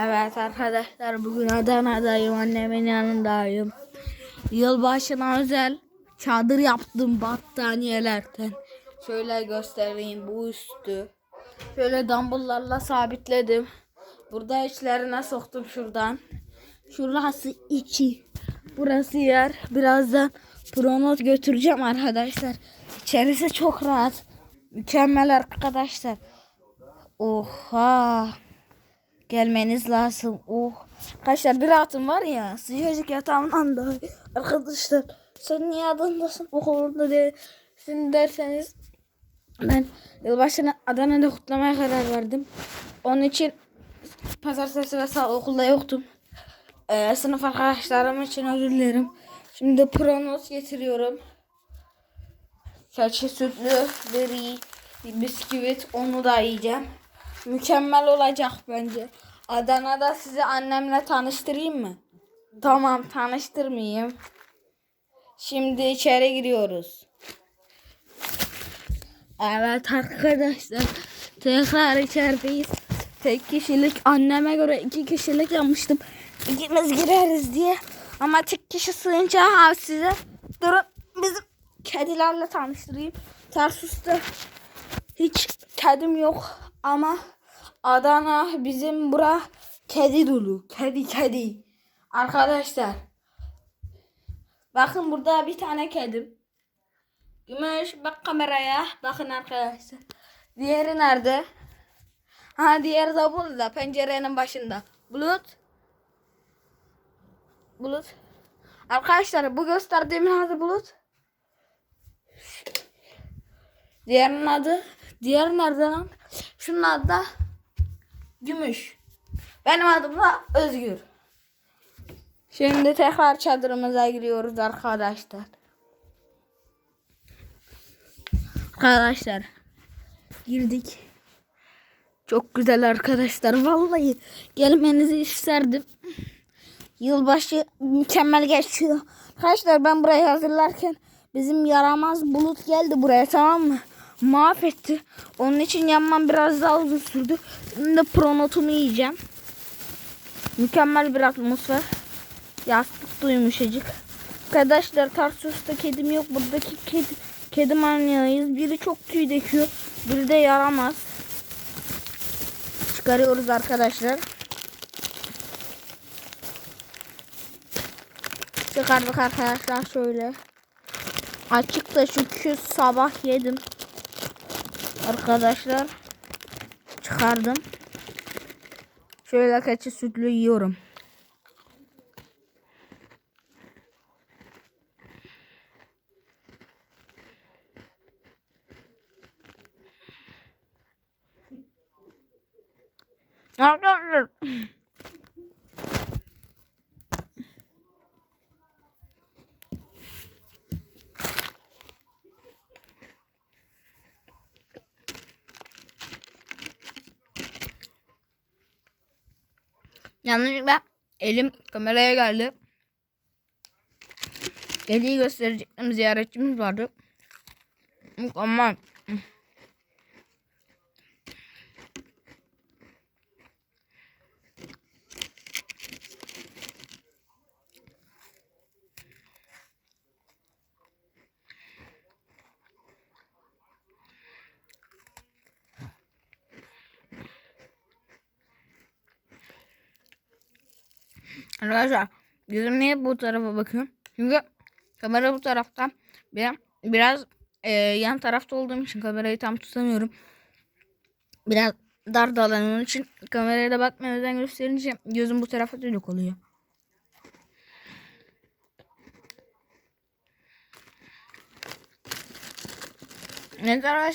Evet arkadaşlar bugün Adana'dayım annemin yanındayım. Yılbaşına özel çadır yaptım battaniyelerden. Şöyle göstereyim bu üstü. Şöyle dumbbelllarla sabitledim. Burada içlerine soktum şuradan. Şurası içi. Burası yer. Birazdan pronot götüreceğim arkadaşlar. İçerisi çok rahat. Mükemmel arkadaşlar. Oha. Gelmeniz lazım. Oh. Arkadaşlar bir rahatım var ya. Sıcacık yatağımdan da. Arkadaşlar sen niye adındasın? Okulunda değilsin derseniz. Ben yılbaşını Adana'da kutlamaya karar verdim. Onun için pazartesi ve salı okulda yoktum. Ee, sınıf arkadaşlarım için özür dilerim. Şimdi pronos getiriyorum. Keçi sütlü, beri, bisküvit onu da yiyeceğim. Mükemmel olacak bence. Adana'da sizi annemle tanıştırayım mı? Tamam tanıştırmayayım. Şimdi içeri giriyoruz. Evet arkadaşlar. Tekrar içerideyiz. Tek kişilik anneme göre iki kişilik yapmıştım. İkimiz gireriz diye. Ama tek kişi sığınca ha size durun bizim kedilerle tanıştırayım. Tarsus'ta hiç kedim yok ama Adana bizim bura kedi dolu. Kedi kedi. Arkadaşlar. Bakın burada bir tane kedim. Gümüş bak kameraya. Bakın arkadaşlar. Diğeri nerede? Ha diğeri de burada pencerenin başında. Bulut. Bulut. Arkadaşlar bu gösterdiğimin adı Bulut. Diğerinin adı Diğer nerede lan? Şunun adı da Gümüş. Benim adım da Özgür. Şimdi tekrar çadırımıza giriyoruz arkadaşlar. Arkadaşlar girdik. Çok güzel arkadaşlar. Vallahi gelmenizi isterdim. Yılbaşı mükemmel geçiyor. Arkadaşlar ben burayı hazırlarken bizim yaramaz bulut geldi buraya tamam mı? Mahvetti. Onun için yanmam biraz daha uzun sürdü. Şimdi pronotumu yiyeceğim. Mükemmel bir atmosfer. Yastık da yumuşacık. Arkadaşlar Tarsus'ta kedim yok. Buradaki kedi, kedi manyağıyız. Biri çok tüy döküyor. Biri de yaramaz. Çıkarıyoruz arkadaşlar. Çıkardık arkadaşlar şöyle. Açık da çünkü sabah yedim. Arkadaşlar çıkardım. Şöyle keçi sütlü yiyorum. Arkadaşlar Yanlışlıkla elim kameraya geldi. Kediyi gösterecektim ziyaretçimiz vardı. Ama Arkadaşlar gözüm niye bu tarafa bakıyor? Çünkü kamera bu tarafta. Ben biraz e, yan tarafta olduğum için kamerayı tam tutamıyorum. Biraz dar da onun için kameraya da bakmaya özen gösterince gözüm bu tarafa dönük oluyor. Evet arkadaşlar